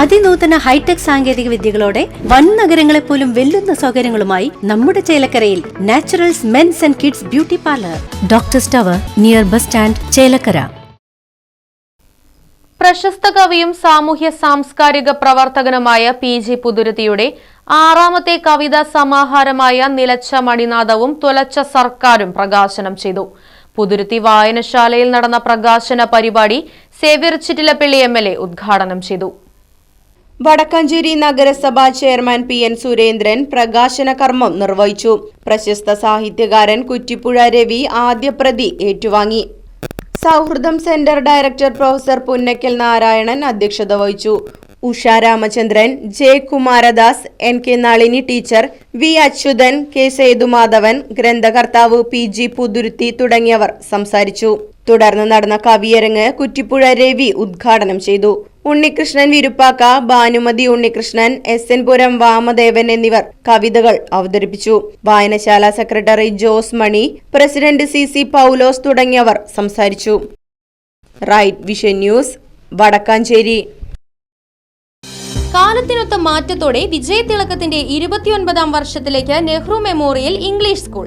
അതിനൂതന hi tech സാങ്കേതിക വിദ്യകളോടെ വൻ നഗരങ്ങളെ പോലും വെല്ലുന്ന സൗകര്യങ്ങളുമായി നമ്മുടെ ചേലക്കരയിൽ Naturals men's and kids beauty parlour. Doctor സ്റ്റവർ near bus stand Chelakkara. പ്രശസ്ത കവിയും സാമൂഹ്യ സാംസ്കാരിക പ്രവർത്തകനുമായ പി ജി പുതുരുത്തിയുടെ ആറാമത്തെ കവിതാ സമാഹാരമായ നിലച്ച മണിനാഥവും തുലച്ച സർക്കാരും പ്രകാശനം ചെയ്തു. പുതുരുത്തി വായനശാലയിൽ നടന്ന പ്രകാശന പരിപാടി Xavier Chittilappilly M L A ഉദ്ഘാടനം ചെയ്തു. വടക്കാഞ്ചേരി നഗരസഭാ ചെയർമാൻ പി എൻ സുരേന്ദ്രൻ പ്രകാശന കർമ്മം നിർവഹിച്ചു. പ്രശസ്ത സാഹിത്യകാരൻ കുറ്റിപ്പുഴ രവി ആദ്യ പ്രതി ഏറ്റുവാങ്ങി. സൗഹൃദം centre director professor Punnakkal Narayanan അധ്യക്ഷത വഹിച്ചു. Usha Ramachandran J Kumaradas N K Nalini teacher V Achuthan K Sethumadhavan ഗ്രന്ഥകർത്താവ് P G Puthuruthy തുടങ്ങിയവർ സംസാരിച്ചു. തുടർന്ന് നടന്ന കവിയരങ്ങ് കുറ്റിപ്പുഴ രവി ഉദ്ഘാടനം ചെയ്തു. ഉണ്ണികൃഷ്ണൻ വിരുപ്പാക്ക ഭാനുമതി ഉണ്ണികൃഷ്ണൻ എസ് എൻ പുരം വാമദേവൻ എന്നിവർ കവിതകൾ അവതരിപ്പിച്ചു. വായനശാല secretary Jose Mani president C C Paulose തുടങ്ങിയവർ സംസാരിച്ചു. Right vision news Vadakkanchery. കാലത്തിനൊത്ത മാറ്റത്തോടെ വിജയ വിജയതിളക്കത്തിന്റെ ഇരുപത്തിയൊൻപതാം വർഷത്തിലേക്ക് നെഹ്റു മെമ്മോറിയൽ ഇംഗ്ലീഷ് സ്കൂൾ.